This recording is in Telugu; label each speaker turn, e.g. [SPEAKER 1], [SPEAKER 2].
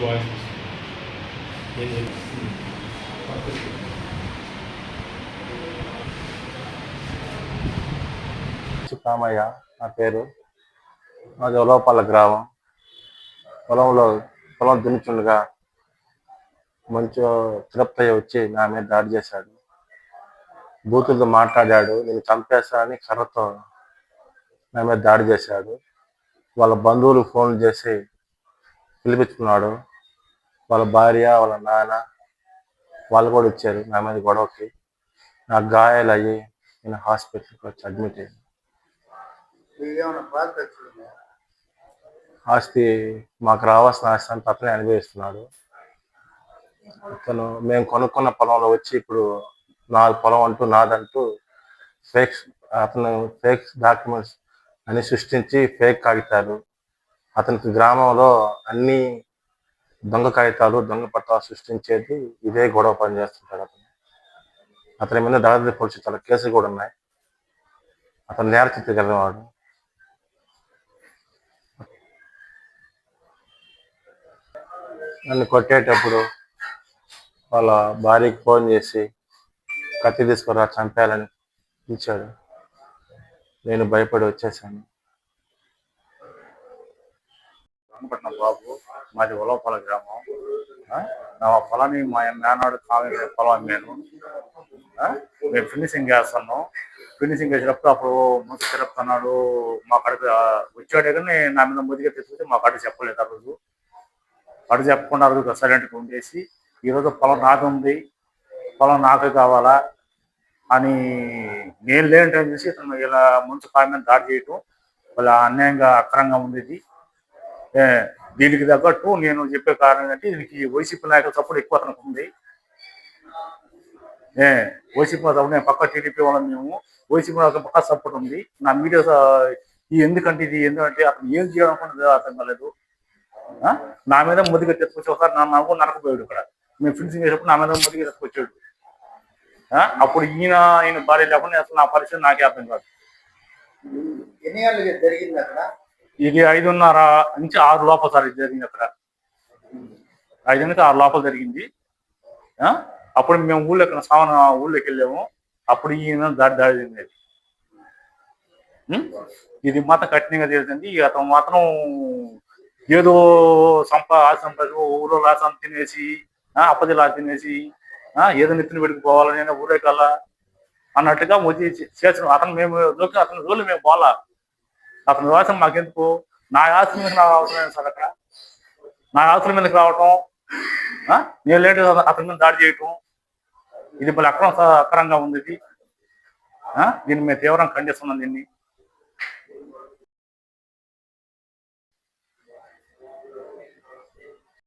[SPEAKER 1] tatuagens. వాయిస్ నా పేరు. మాది ఉలవపల్ల గ్రామం. పొలంలో పొలం దున్నుచుండగా మంచు తిరుపతయ్య వచ్చి నా మీద దాడి చేశాడు. బూతులతో మాట్లాడాడు. నేను చంపేస్తా అని కర్రతో నా మీద దాడి చేశాడు. వాళ్ళ బంధువులు ఫోన్ చేసి పిలిపించుకున్నాడు. వాళ్ళ భార్య వాళ్ళ నాన్న వాళ్ళు కూడా వచ్చారు. నా మీద గొడవకి నాకు గాయాలు అయ్యి నేను హాస్పిటల్కి వచ్చి అడ్మిట్ అయ్యాను. ఆస్తి మాకు రావాల్సిన ఆస్తి అంతా అతనే అనుభవిస్తున్నాడు. అతను మేము కొనుక్కున్న పొలంలో వచ్చి ఇప్పుడు నా పొలం అంటూ నాదంటూ ఫేక్ అతను ఫేక్ డాక్యుమెంట్స్ అని సృష్టించి ఫేక్ కాగితాలు. అతనికి గ్రామంలో అన్ని దొంగ కాగితాలు దొంగ పట్టాలు సృష్టించేది ఇదే గొడవ పని చేస్తుంటాడు అతను. అతని మీద దాదాపు పోలీసు చాలా కేసులు కూడా ఉన్నాయి. అతను నేర చిత్రీకరణవాడు నన్ను కొట్టేటప్పుడు వాళ్ళ భార్యకి ఫోన్ చేసి కత్తి తీసుకురా చంపేయాలని పిలిచాడు. నేను భయపడి వచ్చేసాను.
[SPEAKER 2] రంగపట్నం బాబు మాది ఉలవపల గ్రామం. నా పొలాన్ని మా మేనాడు కావాలి పొలం అమ్మాను. మేము ఫినిషింగ్ చేస్తాను ఫినిషింగ్ చేసినప్పుడు అప్పుడు ముందు తిరుపుతున్నాడు. మా కడుపు వచ్చాడే కానీ నా మీద ముదిగా తెచ్చుకుంటే మా కడుపు చెప్పలేదు ఆ రోజు. కడుపు చెప్పకుండా ఆ రోజు సైలెంట్గా ఉండేసి ఈరోజు పొలం నాకు ఉంది. పొలం నాకు కావాలా అని నేను లేని టైం చూసి ఇతను ఇలా ముంచు కాయ దాడి చేయటం వాళ్ళ అన్యాయంగా అక్రంగా ఉండేది. దీనికి తగ్గట్టు నేను చెప్పే కారణం ఏంటంటే దీనికి వైసీపీ నాయకుల సపోర్ట్ ఎక్కువ అతనికి ఉంది. ఏ వైసీపీ సపోర్ట్ నేను పక్క టీడీపీ వాళ్ళం మేము వైసీపీ వాళ్ళకి పక్క సపోర్ట్ ఉంది. నా మీడియా ఈ ఎందుకంటే ఇది ఎందుకంటే అతను ఏం చేయాలనుకున్నది అర్థం కాలేదు. నా మీద ముదిగా తెచ్చుకొచ్చి ఒకసారి నా నాకు నరకపోయాడు ఇక్కడ. మేము ఫిన్సింగ్ చేసినప్పుడు నా మీద ముదిగా తెచ్చుకొచ్చాడు ఆ? అప్పుడు ఈయన ఈయన భార్య లేకుండా అసలు నా పరిస్థితి నాకే అర్థం కాదు.
[SPEAKER 3] ఎన్ని జరిగింది అక్కడ?
[SPEAKER 2] ఇది ఐదున్నర నుంచి ఆరు లోపల సార్ ఇది జరిగింది అక్కడ. ఐదు నుంచి ఆరు లోపల జరిగింది. అప్పుడు మేము ఊళ్ళో ఎక్కడ సామాన్ ఊళ్ళోకి వెళ్ళాము. అప్పుడు ఈయన దాడి దాడి జరిగింది. ఇది మాత్రం కఠినంగా తెలిసింది అతను మాత్రం ఏదో సంప సంపద ఊళ్ళో ఊరో రాసం తినేసి అప్పది లా తినేసి ఏదో నెత్తిన పెట్టుకుపోవాలని నేను ఊరే కల్లా అన్నట్టుగా వచ్చి చేసిన అతను మేము అతని రోజులు మేము పోలా అతని నివాసం మాకెందుకు? నా ఆస్తుల మీద నాకు అవసరం లేదు సార్ అక్కడ నా ఆస్తుల మీదకి రావటం? నేను లేట్ అతని మీద దాడి చేయటం? ఇది మళ్ళీ అక్రమ అక్రంగా ఉంది ఇది. ఆ? దీన్ని మేము తీవ్రంగా ఖండిస్తున్నాం దీన్ని.